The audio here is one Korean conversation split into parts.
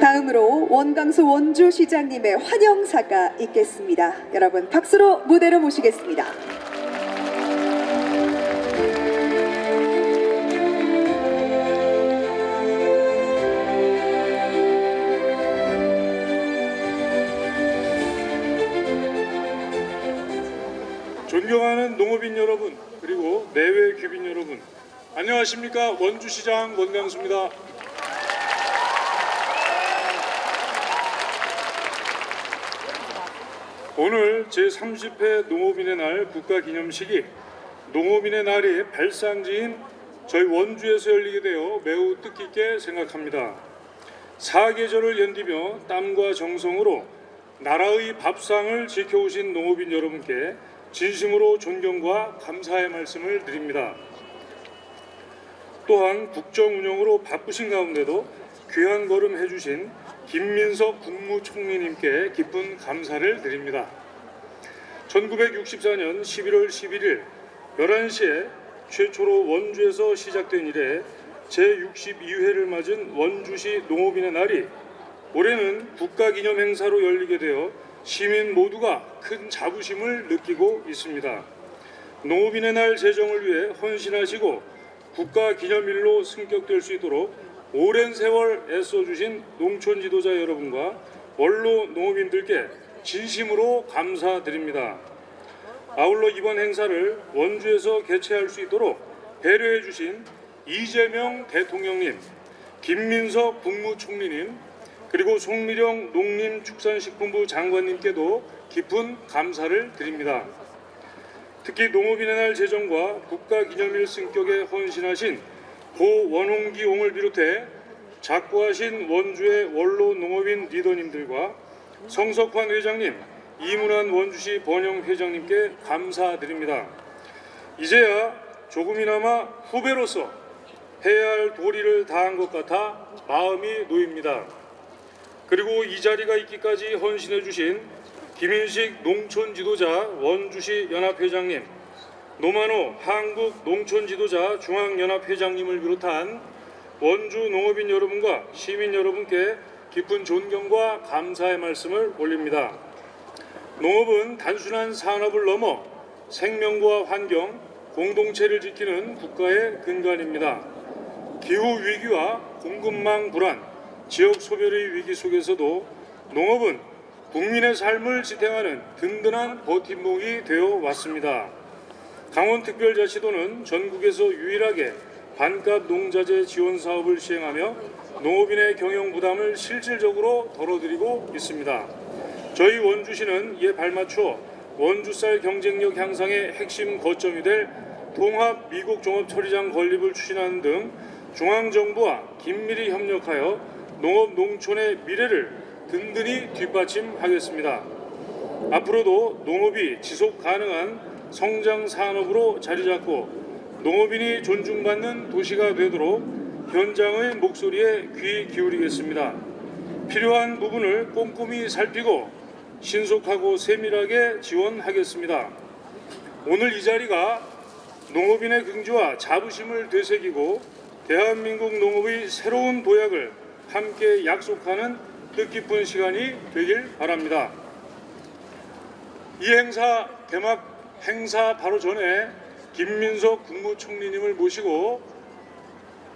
다음으로 원광수 원주시장님의 환영사가 있겠습니다. 여러분 박수로 무대로 모시겠습니다. 존경하는 농업인 여러분 그리고 내외 귀빈 여러분 안녕하십니까 원주시장 원강수입니다. 오늘 제30회 농업인의 날 국가기념식이 농업인의 날이 발상지인 저희 원주에서 열리게 되어 매우 뜻깊게 생각합니다. 사계절을 연디며 땀과 정성으로 나라의 밥상을 지켜오신 농업인 여러분께 진심으로 존경과 감사의 말씀을 드립니다. 또한 국정 운영으로 바쁘신 가운데도 귀한 걸음 해주신 김민석 국무총리님께 깊은 감사를 드립니다. 1964년 11월 11일 11시에 최초로 원주에서 시작된 이래 제62회를 맞은 원주시 농업인의 날이 올해는 국가기념 행사로 열리게 되어 시민 모두가 큰 자부심을 느끼고 있습니다. 농업인의 날 제정을 위해 헌신하시고 국가기념일로 승격될 수 있도록 오랜 세월 애써주신 농촌 지도자 여러분과 원로 농업인들께 진심으로 감사드립니다. 아울러 이번 행사를 원주에서 개최할 수 있도록 배려해 주신 이재명 대통령님, 김민석 국무총리님, 그리고 송미령 농림축산식품부 장관님께도 깊은 감사를 드립니다. 특히 농업인의 날 제정과 국가기념일 승격에 헌신하신 고 원홍기 옹을 비롯해 작고하신 원주의 원로 농업인 리더님들과 성석환 회장님, 이문환 원주시 번영 회장님께 감사드립니다. 이제야 조금이나마 후배로서 해야 할 도리를 다한 것 같아 마음이 놓입니다. 그리고 이 자리가 있기까지 헌신해 주신 김인식 농촌 지도자 원주시 연합회장님, 노만호 한국 농촌 지도자 중앙연합 회장님을 비롯한 원주 농업인 여러분과 시민 여러분께 깊은 존경과 감사의 말씀을 올립니다. 농업은 단순한 산업을 넘어 생명과 환경, 공동체를 지키는 국가의 근간입니다. 기후 위기와 공급망 불안, 지역 소멸의 위기 속에서도 농업은 국민의 삶을 지탱하는 든든한 버팀목이 되어 왔습니다. 강원특별자치도는 전국에서 유일하게 반값 농자재 지원 사업을 시행하며 농업인의 경영 부담을 실질적으로 덜어드리고 있습니다. 저희 원주시는 이에 발맞춰 원주쌀 경쟁력 향상의 핵심 거점이 될 통합 미국 종합 처리장 건립을 추진하는 등 중앙 정부와 긴밀히 협력하여 농업 농촌의 미래를 든든히 뒷받침하겠습니다. 앞으로도 농업이 지속 가능한 성장 산업으로 자리 잡고 농업인이 존중받는 도시가 되도록 현장의 목소리에 귀 기울이겠습니다. 필요한 부분을 꼼꼼히 살피고 신속하고 세밀하게 지원하겠습니다. 오늘 이 자리가 농업인의 긍지와 자부심을 되새기고 대한민국 농업의 새로운 도약을 함께 약속하는 뜻깊은 시간이 되길 바랍니다. 이 행사 개막 행사 바로 전에 김민석 국무총리님을 모시고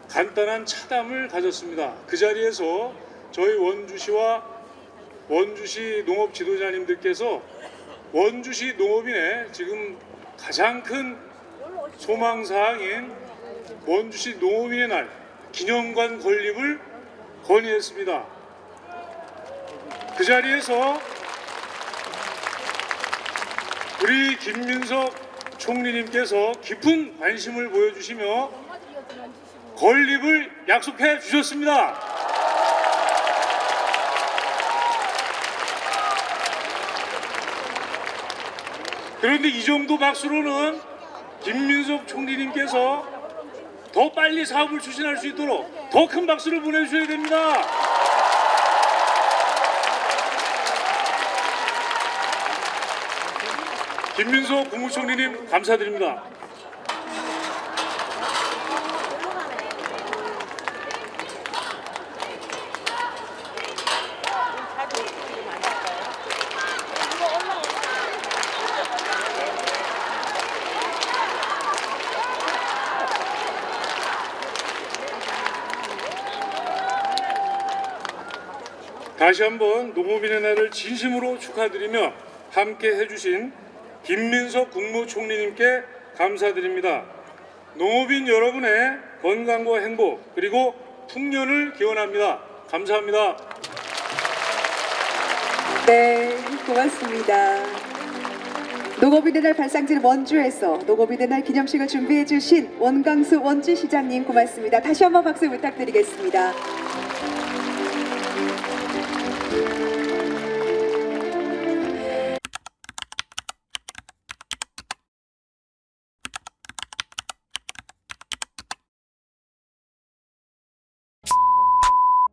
간단한 차담을 가졌습니다. 그 자리에서 저희 원주시와 원주시 농업 지도자님들께서 원주시 농업인의 지금 가장 큰 소망 사항인 원주시 농업인의 날 기념관 건립을 건의했습니다. 그 자리에서 우리 김민석 총리님께서 깊은 관심을 보여주시며 건립을 약속해 주셨습니다. 그런데 이 정도 박수로는 김민석 총리님께서 더 빨리 사업을 추진할 수 있도록 더 큰 박수를 보내주셔야 됩니다. 김민소 국무총리님 감사드립니다. 다시 한번 노무비의 날을 진심으로 축하드리며 함께 해주신 김민석 국무총리님께 감사드립니다. 농업인 여러분의 건강과 행복 그리고 풍년을 기원합니다. 감사합니다. 네, 고맙습니다. 농업인의 날 발상지는 원주에서 농업인의 날 기념식을 준비해 주신 원광수 원주 시장님 고맙습니다. 다시 한번 박수 부탁드리겠습니다.